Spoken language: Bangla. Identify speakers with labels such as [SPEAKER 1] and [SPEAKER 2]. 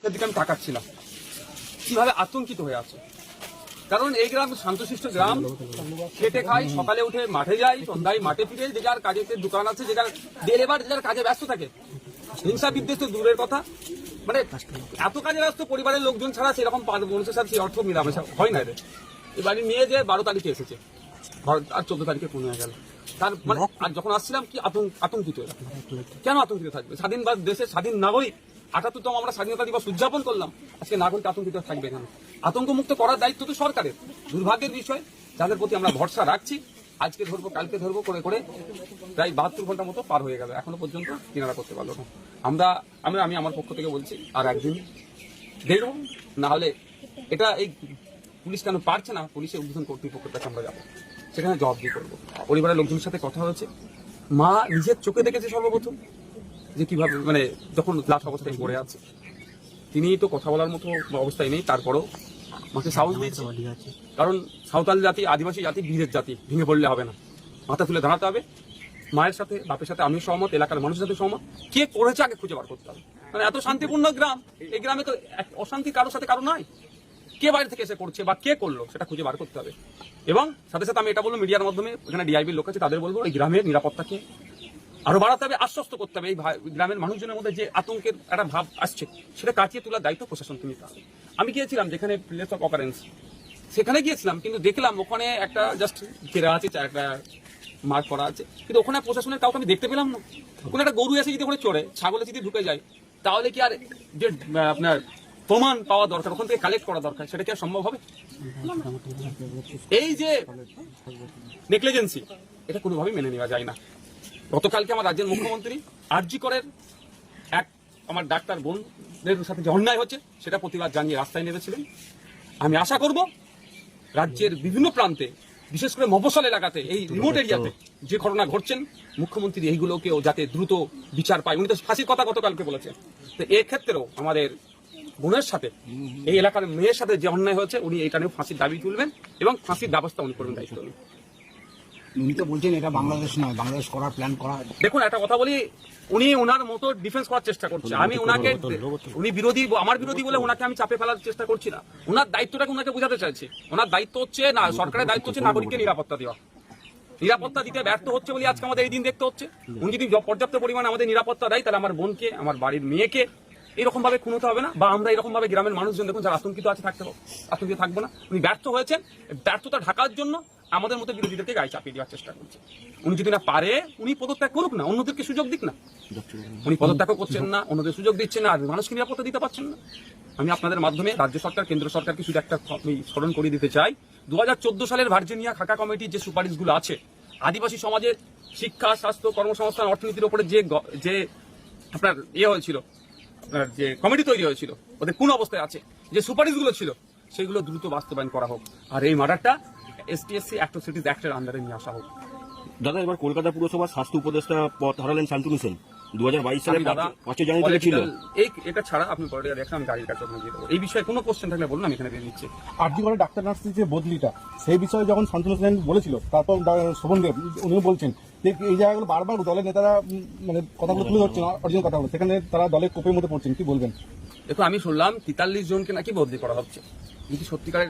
[SPEAKER 1] মুখের দিকে আমি তাকাচ্ছিলাম। কীভাবে আতঙ্কিত হয়ে আছে? কারণ এই গ্রাম শান্তশিষ্ট গ্রাম। খেটে খাই সকালে উঠে মাঠে যাই সন্ধ্যায় মাঠে ফিরে যে যার কাজে দোকান আছে যে যার ডেলেবার যে যার কাজে ব্যস্ত থাকে। হিংসা বিদ্বেষ তো দূরের কথা। মানে এত কাজে ব্যস্ত পরিবারের লোকজন ছাড়া সেরকম পাঁচ মানুষের সাথে সেই অর্থ মিলামেশা হয় না এদের। এবারে নিয়ে যে বারো তারিখে এসেছে। আর চোদ্দ তারিখে পৌনে হয়ে গেল। তার মানে আর যখন আসছিলাম কি আতঙ্ক আতঙ্কিত। কেন আতঙ্কিত থাকবে? স্বাধীন বা দেশের স্বাধীন নাগরিক আটাত্তরতম আমরা স্বাধীনতা দিবস উদযাপন করলাম। আজকে নাগরিক আতঙ্কিত থাকবে কেন? আতঙ্ক মুক্ত করার দায়িত্ব তো সরকারের। দুর্ভাগ্যের বিষয়, যাদের প্রতি আমরা ভরসা রাখছি, আজকে ধরবো, কালকে ধরবো, করে করে প্রায় বাহাত্তর ঘণ্টা মতো পার হয়ে গেল। এখনও পর্যন্ত কিনারা করতে পারল না। আমরা, আমি আমি আমার পক্ষ থেকে বলছি, আর একদিন দেখব না হলে এটা এই পুলিশ কেন পারছে না? পুলিশের উদ্বোধন কর্তৃপক্ষের কাছে আমরা যাব। সেখানে জবাবদি করব। পরিবারের লোকজনের সাথে কথা হয়েছে। মা নিজের চোখে দেখেছে সর্বপ্রথম। যে কীভাবে মানে যখন লাশ অবস্থায় পড়ে আছে তিনি তো কথা বলার মতো অবস্থায় নেই তারপরও মাকে সাহস দিয়েছে। কারণ সাঁওতাল জাতি আদিবাসী জাতি বীরের জাতি ভেঙে পড়লে হবে না। মাথা তুলে দাঁড়াতে হবে। মায়ের সাথে বাপের সাথে আমি সহমত এলাকার মানুষের সাথে সহমত। কে করেছে আগে খুঁজে বার করতে হবে? মানে এত শান্তিপূর্ণ গ্রাম এই গ্রামে তো এক- অশান্তি কারোর সাথে কারও নাই। কে বাইরে থেকে এসে করছে বা কে করল সেটা খুঁজে বার করতে হবে। এবং সাথে সাথে আমি এটা বলব মিডিয়ার মাধ্যমে এখানে ডিআইবির লোক আছে তাদের বলব এই গ্রামের নিরাপত্তাকে আরও বাড়াতে হবে, আশ্বস্ত করতে হবে। এই গ্রামের মানুষজনের মধ্যে যে আতঙ্কের একটা ভাব আসছে, সেটা কাটিয়ে তোলার দায়িত্ব প্রশাসনকে নিতে হবে আমি গিয়েছিলাম যেখানে প্লেস অফ অকারেন্স সেখানে গিয়েছিলাম, কিন্তু দেখলাম ওখানে একটা জাস্ট ঘেরা আছে একটা মার্ক করা আছে। কিন্তু ওখানে প্রশাসনের কাউকে আমি দেখতে পেলাম না। ওখানে একটা গরু এসে যদি ওখানে চড়ে, ছাগলে যদি ঢুকে যায়, তাহলে কি আর যে আপনার প্রমাণ পাওয়া দরকার? ওখান থেকে কালেক্ট করা দরকার, সেটা কি আর সম্ভব হবে? এই যে নেগলিজেন্সি এটা কোনোভাবেই মেনে নেওয়া যায় না। গতকালকে আমার রাজ্যের মুখ্যমন্ত্রী আরজি করের এক আমার ডাক্তার বোনদের সাথে যে অন্যায় হচ্ছে সেটা প্রতিবাদ জানিয়ে রাস্তায় নেমেছিলেন। আমি আশা করব রাজ্যের বিভিন্ন প্রান্তে বিশেষ করে মফসল এলাকাতে এই রিমোট এরিয়াতে যে ঘটনা ঘটছেন মুখ্যমন্ত্রী এইগুলোকেও যাতে দ্রুত বিচার পায়। উনি তো ফাঁসির কথা গতকালকে বলেছেন। তো এক্ষেত্রেও আমাদের বোনের সাথে এই এলাকার মেয়ের সাথে যে অন্যায় হয়েছে উনি এটা নিয়ে ফাঁসির দাবি তুলবেন এবং ফাঁসির ব্যবস্থা উনি করবেন দায়িত্ব।
[SPEAKER 2] উনি তো বলছেন এটা বাংলাদেশ নয় বাংলাদেশ করার প্ল্যান করা
[SPEAKER 1] দেখুন একটা কথা বলি উনি ওনার মতো ডিফেন্স করার চেষ্টা করছে। আমি ওনাকে উনি বিরোধী আমার বিরোধী বলে ওনাকে আমি চাপে ফেলার চেষ্টা করছি না। ওনার দায়িত্বটাকে ওনাকে বোঝাতে চাইছি। ওনার দায়িত্ব হচ্ছে না সরকারের দায়িত্ব হচ্ছে নাগরিককে নিরাপত্তা দেওয়া। নিরাপত্তা দিতে ব্যর্থ হচ্ছে বলে আজকে আমাদের এই দিন দেখতে হচ্ছে। উনি যদি পর্যাপ্ত পরিমাণে আমাদের নিরাপত্তা দেয় তাহলে আমার বোনকে আমার বাড়ির মেয়েকে এরকম ভাবে খুন হতে হবে না বা আমরা এরকম ভাবে গ্রামের মানুষজন দেখুন যারা আতঙ্কিত আছে থাকতে হবে আতঙ্কিত থাকব না। উনি ব্যর্থ হয়েছেন। ব্যর্থতা ঢাকার জন্য আমাদের মতো বিরোধীদেরকে গায়ে চাপিয়ে দেওয়ার চেষ্টা করছে। উনি যদি না পারে, উনি পদত্যাগ করুক না, অন্যদেরকে সুযোগ দিক না। উনি পদত্যাগও করছেন না, অন্যদের সুযোগ দিচ্ছেন না মানুষকে নিরাপত্তা দিতে পারছেন না। আমি আপনাদের মাধ্যমে রাজ্য সরকার, কেন্দ্র সরকারকে শুধু একটা স্মরণ করিয়ে দিতে চাই। দুহাজার চোদ্দ সালের ভার্জিনিয়া খাকা কমিটির যে সুপারিশগুলো আছে, আদিবাসী সমাজের শিক্ষা, স্বাস্থ্য, কর্মসংস্থান, অর্থনীতির উপরে যে যে আপনার ইয়ে হয়েছিল যে কমিটি তৈরি হয়েছিল, ওদের কোন অবস্থায় আছে, যে সুপারিশগুলো ছিল, সেগুলো দ্রুত বাস্তবায়ন করা হোক। আর এই মার্ডারটা এসটিএসসি অ্যাক্টোসিটিস অ্যাক্টের আন্ডারে নিয়ে আসা হোক।
[SPEAKER 3] দাদা এবার কলকাতা পুরসভার স্বাস্থ্য উপদেষ্টা পদ হারালেন শান্তনু সেন। দু হাজার বাইশ সালে
[SPEAKER 1] আমি দাদা
[SPEAKER 3] পাঁচই জানুয়ারি ছিল।
[SPEAKER 1] এই এটা ছাড়া আপনি পলিটিক্যাল দেখেন আমি গাড়ির কাছে দেবো। এই বিষয়ে কোনো কোশ্চেন থাকলে বলুন আমি এখানে দিয়ে দিচ্ছি
[SPEAKER 4] আরজি করে ডাক্তার নার্সের যে বদলিটা? সেই বিষয়ে যখন শান্তনু সেন বলেছিল তারপর শোভন দেব উনিও বলছেন যে এই জায়গাগুলো বারবার দলের নেতারা মানে কথাগুলো তুলে ধরছেন অরিজিনাল কথাগুলো সেখানে তারা দলের কোপের মধ্যে পড়ছেন কি বলবেন?
[SPEAKER 1] দেখো আমি শুনলাম তেতাল্লিশ জনকে নাকি বদলি করা হচ্ছে। কিন্তু সত্যিকারের